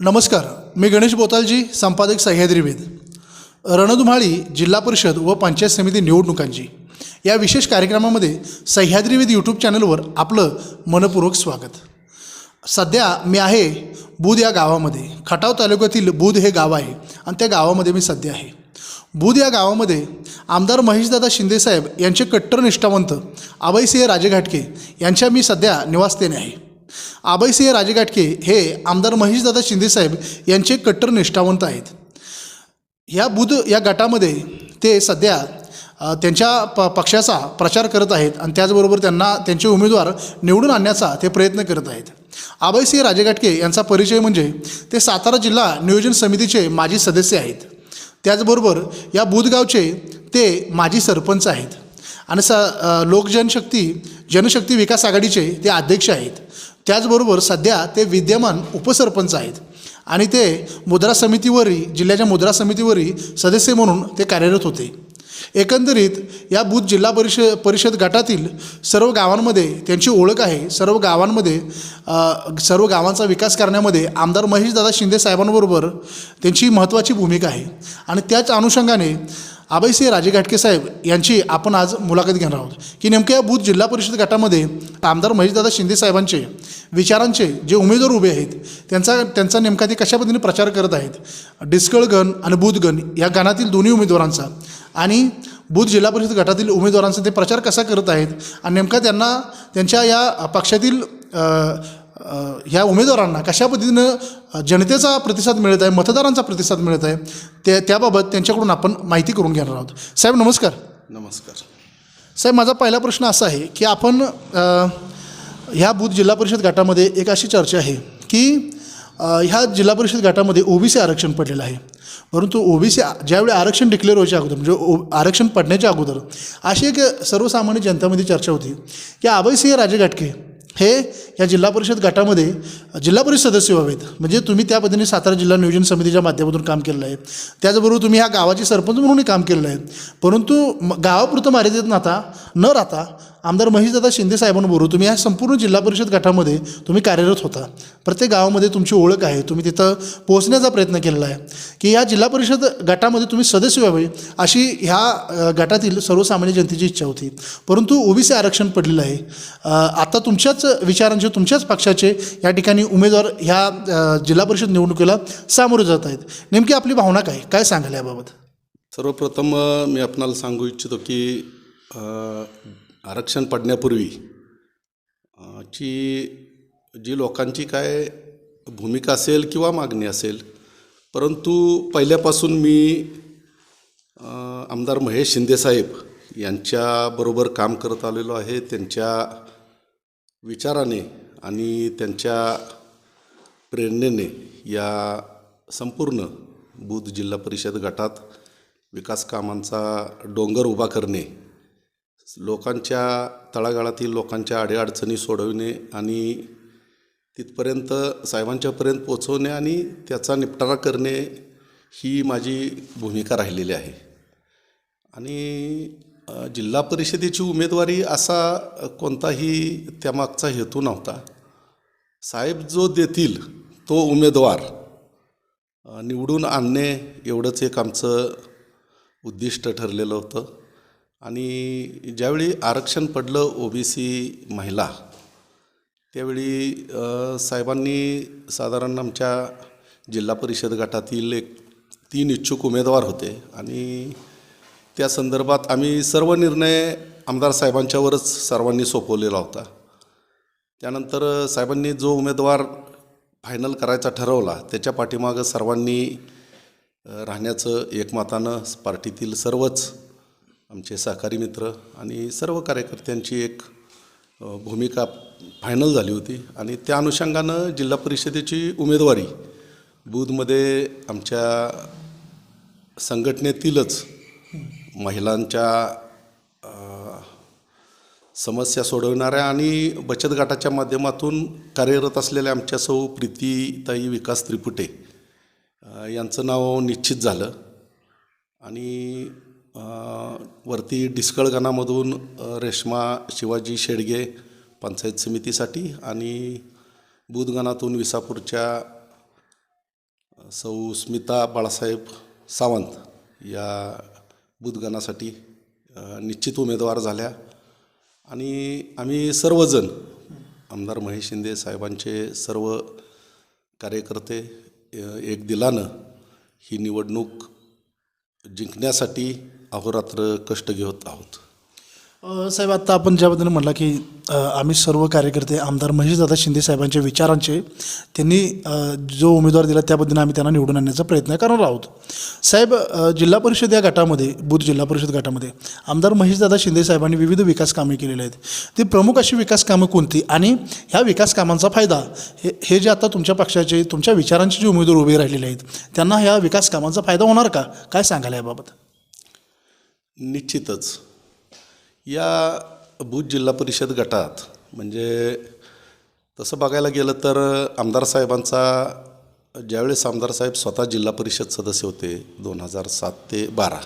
नमस्कार मी गणेश बोतालजी संपादक सह्याद्रीवेद. रणधुमाळी जिल्हा परिषद व पंचायत समिती निवडणुकांची. या विशेष कार्यक्रमामध्ये सह्याद्रीवेद यूट्यूब चॅनलवर आपलं मनपूर्वक स्वागत. सध्या मी आहे बुध या गावामध्ये. खटाव तालुक्यातील बुध हे गाव आहे आणि त्या गावामध्ये मी सध्या आहे. बुध या गावामध्ये आमदार महेशदादा शिंदेसाहेब यांचे कट्टर निष्ठावंत अभयसिंह राजेघाटके यांच्या मी सध्या निवासस्थानी आहे. आबाईसिंह राजेगाटके हे आमदार महेशदादा शिंदेसाहेब यांचे कट्टर निष्ठावंत आहेत. ह्या बुध या गटामध्ये ते सध्या त्यांच्या प पक्षाचा प्रचार करत आहेत आणि त्याचबरोबर त्यांना त्यांचे उमेदवार निवडून आणण्याचा ते प्रयत्न करत आहेत. आबाईसिंह राजेगाटके यांचा परिचय म्हणजे ते सातारा जिल्हा नियोजन समितीचे माजी सदस्य आहेत. त्याचबरोबर या बुधगावचे ते माजी सरपंच आहेत. आणि स लोकजनशक्ती जनशक्ती विकास आघाडीचे ते अध्यक्ष आहेत. त्याचबरोबर सध्या ते विद्यमान उपसरपंच आहेत. आणि ते मुद्रा समितीवरही जिल्ह्याच्या मुद्रा समितीवरही सदस्य म्हणून ते कार्यरत होते. एकंदरीत या बूथ जिल्हा परिष परिषद गटातील सर्व गावांमध्ये त्यांची ओळख आहे. सर्व गावांमध्ये सर्व गावांचा विकास करण्यामध्ये आमदार महेशदादा शिंदे साहेबांबरोबर त्यांची महत्त्वाची भूमिका आहे. आणि त्याच अनुषंगाने आबाईसिंह राजे घाटके साहेब यांची आपण आज मुलाखत घेणार आहोत. की नेमक्या या बूथ जिल्हा परिषद गटामध्ये आमदार महेशदादा शिंदे साहेबांचे विचारांचे जे उमेदवार उभे आहेत त्यांचा त्यांचा नेमका ते कशा पद्धतीने प्रचार करत आहेत डिस्कळगण आणि बुधगण या गणातील दोन्ही उमेदवारांचा आणि बुध जिल्हा परिषद गटातील उमेदवारांचा ते प्रचार कसा करत आहेत आणि नेमका त्यांना त्यांच्या या पक्षातील ह्या उमेदवारांना कशा पद्धतीनं जनतेचा प्रतिसाद मिळत आहे मतदारांचा प्रतिसाद मिळत आहे ते त्याबाबत त्यांच्याकडून आपण माहिती करून घेणार आहोत. साहेब नमस्कार. नमस्कार. साहेब माझा पहिला प्रश्न असा आहे की आपण ह्या बूथ जिल्हा परिषद गटामध्ये एक अशी चर्चा आहे की ह्या जिल्हा परिषद गटामध्ये ओबीसी आरक्षण पडलेलं आहे. परंतु ओबीसी ज्यावेळी आरक्षण डिक्लेअर व्हायच्या अगोदर म्हणजे ओ आरक्षण पडण्याच्या अगोदर अशी एक सर्वसामान्य जनतामध्ये चर्चा होती की अभयसिंह राजे घाटके हे या जिल्हा परिषद गटामध्ये जिल्हा परिषद सदस्य व्हावेत. म्हणजे तुम्ही त्या पद्धतीने सातारा जिल्हा नियोजन समितीच्या माध्यमातून काम केलेलं आहे. त्याचबरोबर तुम्ही ह्या गावाचे सरपंच म्हणूनही काम केलेलं आहे. परंतु म- गावापुरतं मर्यादित नाता न राहता आमदार महेशदादा शिंदे साहेबांबरोबर तुम्ही ह्या संपूर्ण जिल्हा परिषद गटामध्ये तुम्ही कार्यरत होता. प्रत्येक गावामध्ये तुमची ओळख आहे. तुम्ही तिथं पोहोचण्याचा प्रयत्न केलेला आहे. की या जिल्हा परिषद गटामध्ये तुम्ही सदस्य व्हावे अशी ह्या गटातील सर्वसामान्य जनतेची इच्छा होती. परंतु ओबीसी आरक्षण पडलेलं आहे. आता तुमच्याच विचारांचे तुमच्याच पक्षाचे या ठिकाणी उमेदवार ह्या जिल्हा परिषद निवडणुकीला सामोरे जात आहेत. नेमकी आपली भावना काय? काय सांगाल याबाबत? सर्वप्रथम मी आपणाला सांगू इच्छितो की आरक्षण पडण्यापूर्वी ची जी लोकांची काय भूमिका असेल किंवा मागणी असेल परंतु पहिल्यापासून मी आमदार महेश शिंदेसाहेब यांच्याबरोबर काम करत आलेलो आहे त्यांच्या विचाराने आणि त्यांच्या प्रेरणेने या संपूर्ण बुध जिल्हा परिषद गटात विकास कामांचा डोंगर उभा करणे लोकांच्या तळागाळातील लोकांच्या अडीअडचणी सोडविणे आणि तिथपर्यंत साहेबांच्यापर्यंत पोचवणे आणि त्याचा निपटारा करणे ही माझी भूमिका राहिलेली आहे. आणि जिल्हा परिषदेची उमेदवारी असा कोणताही त्यामागचा हेतू नव्हता. साहेब जो देतील तो उमेदवार निवडून आणणे एवढंच एक आमचं उद्दिष्ट ठरलेलं होतं. आणि ज्यावेळी आरक्षण पडलं ओ बी सी महिला त्यावेळी साहेबांनी साधारण आमच्या जिल्हा परिषद गटातील एक तीन इच्छुक उमेदवार होते आणि त्या संदर्भात आम्ही सर्व निर्णय आमदार साहेबांच्यावरच सर्वांनी सोपवलेला होता. त्यानंतर साहेबांनी जो उमेदवार फायनल करायचा ठरवला त्याच्या पाठीमागं सर्वांनी राहण्याचं एकमतानं पार्टीतील सर्वच आमचे सहकारी मित्र आणि सर्व कार्यकर्त्यांची एक भूमिका फायनल झाली होती. आणि त्या अनुषंगानं जिल्हा परिषदेची उमेदवारी बूथमध्ये आमच्या संघटनेतीलच महिलांच्या समस्या सोडवणाऱ्या आणि बचत गटाच्या माध्यमातून कार्यरत असलेल्या आमच्या सौ प्रीतीताई विकास त्रिपुटे यांचं नाव निश्चित झालं. आणि वरती डिस्कळगणामधून रेश्मा शिवाजी शेडगे पंचायत समितीसाठी आणि बुधगणातून विसापूरच्या सौ स्मिता बाळासाहेब सावंत या बुधगणासाठी निश्चित उमेदवार झाल्या. आणि आम्ही सर्वजण आमदार महेश शिंदे साहेबांचे सर्व कार्यकर्ते एक दिलानं ही निवडणूक जिंकण्यासाठी अहोरात्र कष्ट घेत आहोत. साहेब आत्ता आपण ज्याबद्दल म्हटलं की आम्ही सर्व कार्यकर्ते आमदार महेशदादा शिंदे साहेबांच्या विचारांचे त्यांनी जो उमेदवार दिला त्याबद्दल आम्ही त्यांना निवडून आणण्याचा प्रयत्न करणार आहोत. साहेब जिल्हा परिषद या गटामध्ये बुध जिल्हा परिषद गटामध्ये आमदार महेशदादा शिंदे साहेबांनी विविध विकास कामे केलेली आहेत. ती प्रमुख अशी विकास कामं कोणती? आणि ह्या विकास कामांचा फायदा हे हे जे आता तुमच्या पक्षाचे तुमच्या विचारांचे जे उमेदवार उभे राहिलेले आहेत त्यांना ह्या विकास कामांचा फायदा होणार का? काय सांगायला याबाबत? निश्चितच. या भूज जिल्हा परिषद गटात म्हणजे तसं बघायला गेलं तर आमदार साहेबांचा ज्यावेळेस आमदार साहेब स्वतः जिल्हा परिषद सदस्य होते दोन हजार सात ते बारा.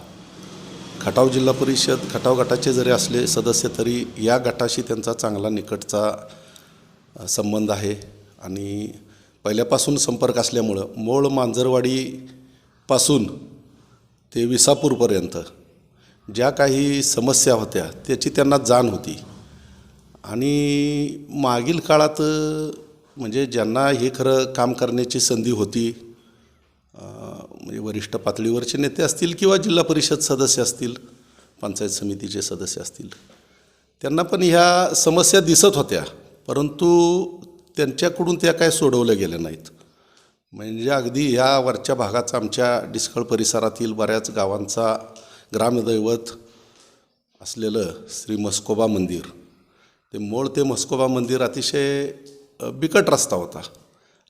खटाव जिल्हा परिषद खटाव गटाचे जरी असले सदस्य तरी या गटाशी त्यांचा चांगला निकटचा संबंध आहे. आणि पहिल्यापासून संपर्क असल्यामुळं मोळ मांजरवाडीपासून ते विसापूरपर्यंत ज्या काही समस्या होत्या त्याची त्यांना जाण होती. आणि मागील काळात म्हणजे ज्यांना हे खरं काम करण्याची संधी होती म्हणजे वरिष्ठ पातळीवरचे नेते असतील किंवा जिल्हा परिषद सदस्य असतील पंचायत समितीचे सदस्य असतील त्यांना पण ह्या समस्या दिसत होत्या परंतु त्यांच्याकडून त्या काय सोडवल्या गेल्या नाहीत. म्हणजे अगदी ह्या वरच्या भागाचा आमच्या डिस्कळ परिसरातील बऱ्याच गावांचा ग्रामदैवत असलेलं श्री मस्कोबा मंदिर. ते मूळ ते मस्कोबा मंदिर अतिशय बिकट रस्ता होता.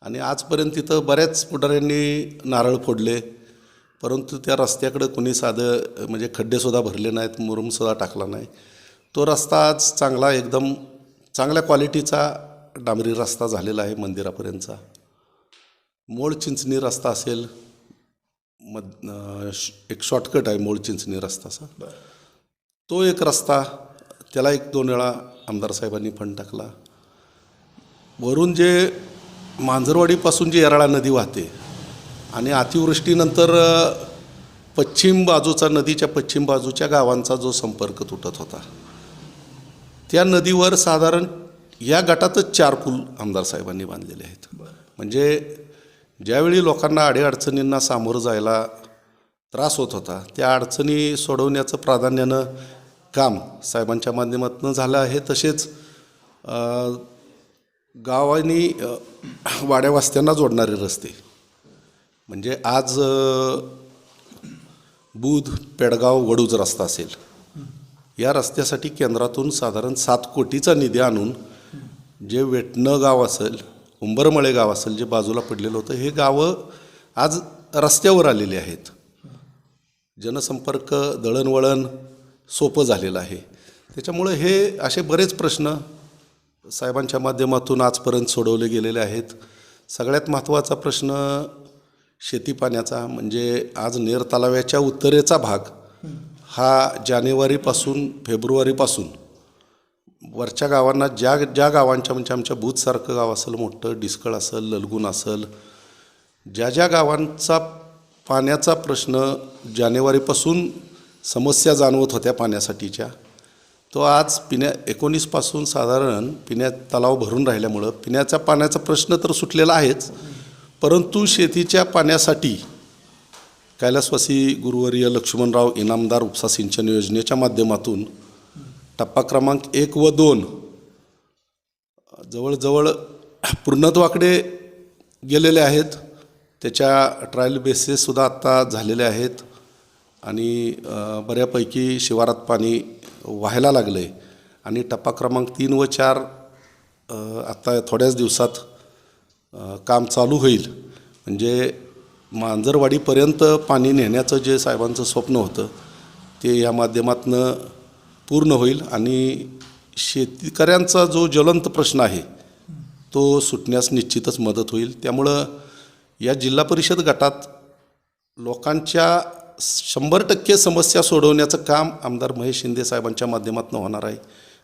आणि आजपर्यंत तिथं बऱ्याच पुढाऱ्यांनी नारळ फोडले. परंतु त्या रस्त्याकडं कोणी साधं म्हणजे खड्डेसुद्धा भरले नाहीत मुरुमसुद्धा टाकला नाही. तो रस्ता आज चांगला एकदम चांगल्या क्वालिटीचा डांबरी रस्ता झालेला आहे मंदिरापर्यंतचा. मूळ चिंचणी रस्ता असेल मध श- एक शॉर्टकट आहे मूळ चिंचणी रस्ताचा. तो एक रस्ता त्याला एक दोन वेळा आमदार साहेबांनी फंड टाकला. वरून जे मांजरवाडीपासून जी येराळा नदी वाहते आणि अतिवृष्टीनंतर पश्चिम बाजूचा नदीच्या पश्चिम बाजूच्या गावांचा जो संपर्क तुटत होता त्या नदीवर साधारण या गटातच चार पूल आमदार साहेबांनी बांधलेले आहेत. म्हणजे ज्यावेळी लोकांना अडीअडचणींना सामोरं जायला त्रास होत होता त्या अडचणी सोडवण्याचं प्राधान्यानं काम साहेबांच्या माध्यमातून झालं आहे. तसेच अ, गावांनी अ, जोडणारे रस्ते. म्हणजे आज बुध पेडगाव वडूज रस्ता असेल. या रस्त्यासाठी केंद्रातून साधारण सात कोटीचा निधी आणून जे वेटणं गाव असेल उंबरमळे गाव असेल जे बाजूला पडलेलं होतं हे गावं आज रस्त्यावर आलेली आहेत. जनसंपर्क दळणवळण सोपं झालेलं आहे. त्याच्यामुळे हे असे बरेच प्रश्न साहेबांच्या माध्यमातून आजपर्यंत सोडवले गेलेले आहेत. सगळ्यात महत्त्वाचा प्रश्न शेती पाण्याचा म्हणजे आज नेर तलाव्याच्या उत्तरेचा भाग हा जानेवारीपासून फेब्रुवारीपासून वरच्या गावांना ज्या ज्या गावांच्या म्हणजे आमच्या भूतसारखं गाव असेल मोठं डिस्कळ असेल ललगुण असेल ज्या ज्या गावांचा पाण्याचा प्रश्न जानेवारीपासून समस्या जाणवत होत्या पाण्यासाठीच्या तो आज पिण्या एकोणीसपासून साधारण पिण्या तलाव भरून राहिल्यामुळं पिण्याचा पाण्याचा प्रश्न तर सुटलेला आहेच परंतु शेतीच्या पाण्यासाठी कैलासवासी गुरुवर्य लक्ष्मणराव इनामदार उपसा सिंचन योजनेच्या माध्यमातून टप्पा क्रमांक एक व दोन. जवळजवळ पूर्णत्वाकडे गेलेले आहेत. त्याच्या ट्रायल बेसिससुद्धा आत्ता झालेले आहेत. आणि बऱ्यापैकी शिवारात पाणी व्हायला लागलं आहे आणि टप्पा क्रमांक तीन व चार आत्ता थोड्याच दिवसात काम चालू होईल. म्हणजे मांजरवाडीपर्यंत पाणी नेण्याचं जे साहेबांचं स्वप्न होतं ते या माध्यमातनं पूर्ण होईल आणि शेतकऱ्यांचा जो ज्वलंत प्रश्न आहे तो सुटण्यास निश्चितच मदत होईल. त्यामुळं या जिल्हा परिषद गटात लोकांच्या शंभर टक्के समस्या सोडवण्याचं काम आमदार महेश शिंदे साहेबांच्या माध्यमातून होणार आहे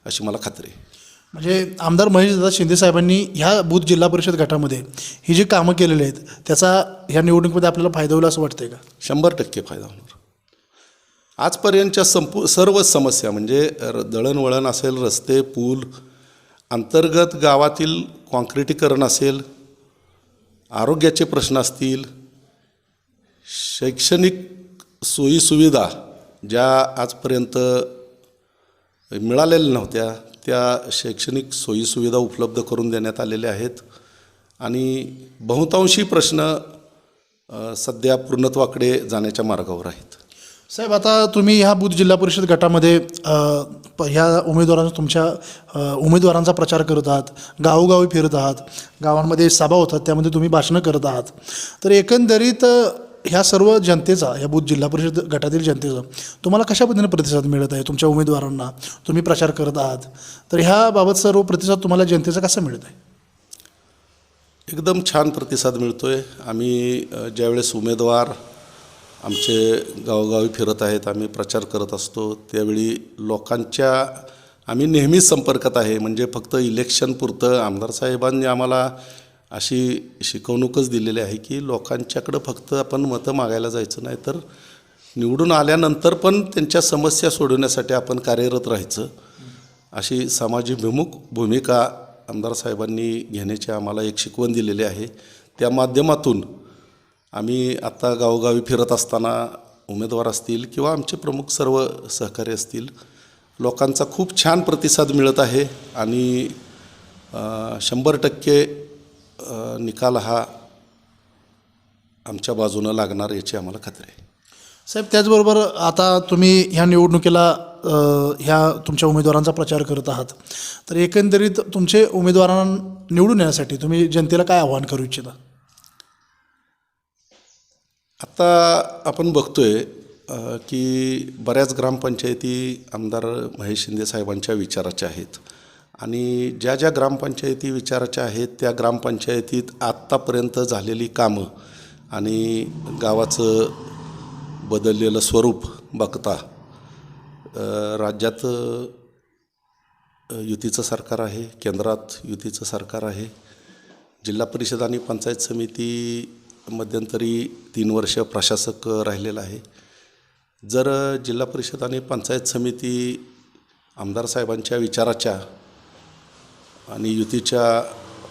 अशी मला खात्री आहे. म्हणजे आमदार महेशदादा शिंदे साहेबांनी ह्या बूथ जिल्हा परिषद गटामध्ये ही जी कामं केलेली आहेत त्याचा ह्या निवडणुकीमध्ये आपल्याला फायदा होईल असं वाटतंय का? शंभर टक्के फायदा होणार. आजपर्यंतच्या संपू सर्व समस्या म्हणजे र- दळणवळण असेल रस्ते पूल अंतर्गत गावातील कॉन्क्रिटीकरण असेल आरोग्याचे प्रश्न असतील शैक्षणिक सोयीसुविधा ज्या आजपर्यंत मिळालेल्या नव्हत्या त्या शैक्षणिक सोयीसुविधा उपलब्ध करून देण्यात आलेल्या आहेत. आणि बहुतांशी प्रश्न सध्या पूर्णत्वाकडे जाण्याच्या मार्गावर आहेत. साहेब आता तुम्ही ह्या बुध जिल्हा परिषद गटामध्ये अ, प- ह्या उमेदवारांचा तुमच्या अ, उमेदवारांचा प्रचार करत आहात गावोगावी फिरत आहात गावांमध्ये सभा होतात त्यामध्ये तुम्ही भाषणं करत आहात. तर एकंदरीत अ, ह्या सर्व जनतेचा या बुध जिल्हा परिषद गटातील जनतेचा तुम्हाला कशा पद्धतीने प्रतिसाद मिळत आहे तुमच्या उमेदवारांना? तुम्ही प्रचार करत आहात. तर ह्याबाबत सर्व प्रतिसाद तुम्हाला जनतेचा कसा मिळत आहे? एकदम छान प्रतिसाद मिळतो आहे आम्ही अ, ज्यावेळेस उमेदवार आमचे गावोगावी फिरत आहेत आम्ही प्रचार करत असतो. त्यावेळी लोकांच्या आम्ही नेहमीच संपर्कात आहे. म्हणजे फक्त इलेक्शनपुरतं आमदार साहेबांनी आम्हाला अशी शिकवणूकच दिलेली आहे की लोकांच्याकडं फक्त आपण मतं मागायला जायचं नाही तर निवडून आल्यानंतर पण त्यांच्या समस्या सोडवण्यासाठी आपण कार्यरत राहायचं. अशी समाजभिमुख भूमिका आमदार साहेबांनी घेण्याची आम्हाला एक शिकवण दिलेली आहे. त्या माध्यमातून आम्ही आत्ता गावोगावी फिरत असताना उमेदवार असतील किंवा आमचे प्रमुख सर्व सहकारी असतील लोकांचा खूप छान प्रतिसाद मिळत आहे आणि शंभर टक्के निकाल हा आमच्या बाजूनं लागणार याची आम्हाला खात्री आहे. साहेब त्याचबरोबर आता तुम्ही ह्या निवडणुकीला ह्या तुमच्या उमेदवारांचा प्रचार करत आहात. तर एकंदरीत तुमचे उमेदवारांना निवडून येण्यासाठी तुम्ही जनतेला काय आव्हान करू इच्छिता? आत्ता आपण बघतोय आहे की बऱ्याच ग्रामपंचायती आमदार महेश शिंदे साहेबांच्या विचाराच्या आहेत. आणि ज्या ज्या ग्रामपंचायती विचाराच्या आहेत त्या ग्रामपंचायतीत आत्तापर्यंत झालेली कामं आणि गावाचं बदललेलं स्वरूप बघता राज्यात युतीचं सरकार आहे केंद्रात युतीचं सरकार आहे जिल्हा परिषद आणि पंचायत समिती मध्यंतरी तीन वर्ष प्रशासक राहिलेला आहे. जर जिल्हा परिषद आणि पंचायत समिती आमदार साहेबांच्या विचाराच्या आणि युतीच्या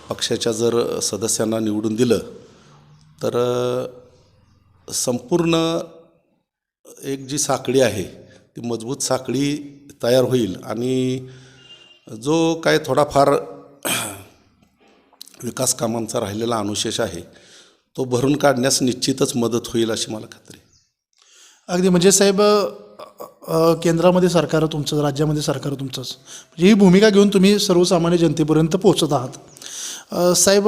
पक्षाच्या जर सदस्यांना निवडून दिलं तर संपूर्ण एक जी साखळी आहे ती मजबूत साखळी तयार होईल आणि जो काय थोडाफार विकास कामांचा राहिलेला अनुशेष आहे तो भरून काढण्यास निश्चितच मदत होईल अशी मला खात्री अगदी. म्हणजे साहेब केंद्रामध्ये सरकार तुमचं राज्यामध्ये सरकार तुमचंच. म्हणजे ही भूमिका घेऊन तुम्ही सर्वसामान्य जनतेपर्यंत पोहोचत आहात. साहेब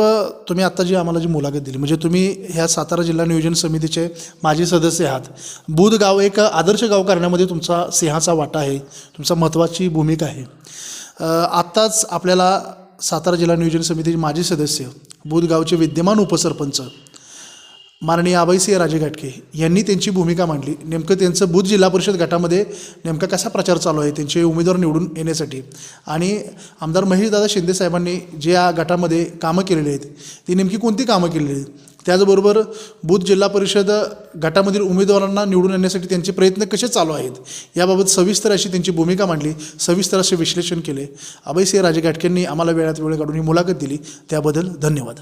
तुम्ही आत्ता जी आम्हाला जी मुलाखत दिली म्हणजे तुम्ही ह्या सातारा जिल्हा नियोजन समितीचे माजी सदस्य आहात. बुध गाव एक आदर्श गाव करण्यामध्ये तुमचा सिंहाचा वाटा आहे तुमचा महत्त्वाची भूमिका आहे. आत्ताच आपल्याला सातारा जिल्हा नियोजन समितीचे माजी सदस्य बुधगावचे विद्यमान उपसरपंच माननीय आबाईसिंह राजे घाटके यांनी त्यांची भूमिका मांडली. नेमकं त्यांचं बुध जिल्हा परिषद गटामध्ये नेमका कसा प्रचार चालू आहे त्यांचे उमेदवार निवडून येण्यासाठी. आणि आमदार महेशदादा शिंदे साहेबांनी जे या गटामध्ये कामं केलेली आहेत ती नेमकी कोणती कामं केलेली आहेत? त्याचबरोबर बुध जिल्हा परिषद गटामधील उमेदवारांना निवडून येण्यासाठी त्यांचे प्रयत्न कसे चालू आहेत याबाबत सविस्तर अशी त्यांची भूमिका मांडली. सविस्तर असे विश्लेषण केले. अभयसिंह राजे घाटकेंनी आम्हाला वेळात वेळ काढून ही मुलाखत दिली. त्याबद्दल धन्यवाद.